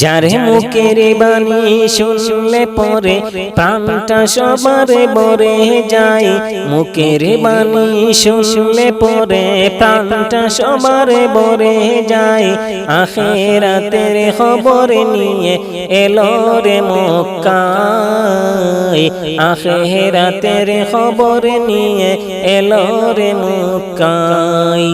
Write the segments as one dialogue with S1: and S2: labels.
S1: যার মুখের বাণী শুনলে পরে প্রাণটা সবারে বরে যায়। মুখের বাণী শুনলে পরে প্রাণটা সবারে বরে যায়। আখেরাতের খবর নিয়ে এলো রে মক্কায়। আখেরাতের খবর নিয়ে এলো রে মক্কায়।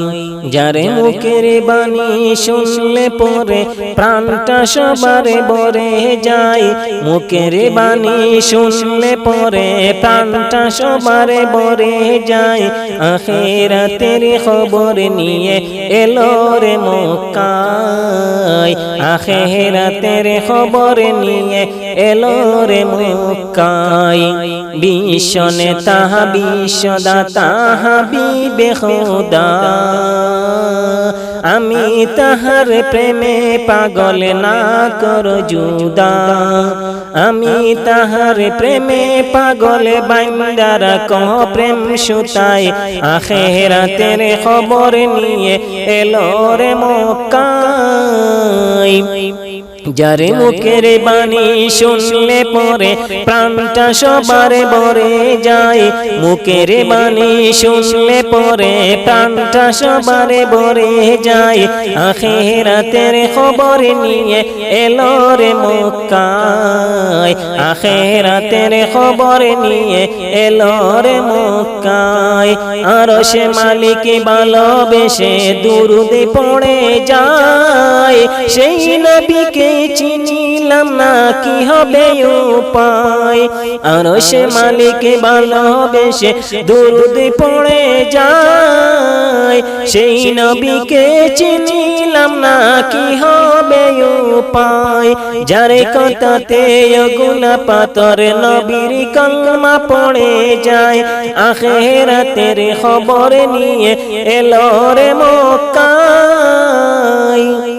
S1: যারে মুখের বাণী শুনলে পরে প্রাণটা সবারে বরে যায়, মুখের বাণী শুনলে পরে প্রাণটা সবারে বরে যায়। আখেরাতের খবর নিয়ে এলো রে মক্কায়, আখেরাতের খবর নিয়ে এলো রে মক্কায়। বিশ্বনে তাহা বিশ্বদাতা হাবিবে খোদা। আমি তাহার প্রেমে পাগল না কর জুদা আমি তাহার প্রেমে পাগল বান্দার কহ প্রেম সুতাই। আখেরাতের খবর নিয়ে এলো রে মক্কাই যারে মুখের বাণী শুনলে পরে প্রাণটা সবার বরে যায়। মুখের বাণী শুনলে পরে প্রাণটা সবার বরে যায়। আখেরাতের খবর নিয়ে এলো রে মক্কায়। আখেরাতের খবর নিয়ে এলো রে মক্কায়। আর সে মালিক ভালোবেসে দুরুদে পড়ে যায়। সেই নবীকে চিনিলাম না, কি হবে উপায়? আর সে মালিক ভালোবেসে দুরুদ পড়ে যায়। সেই নবীকে চিনিলাম না, কি হবে উপায়? যারে কথাতে গুলা পাতর নবীর কলমা পড়ে যায়। আখেরাতের খবর নিয়ে এলো রে মক্কায়।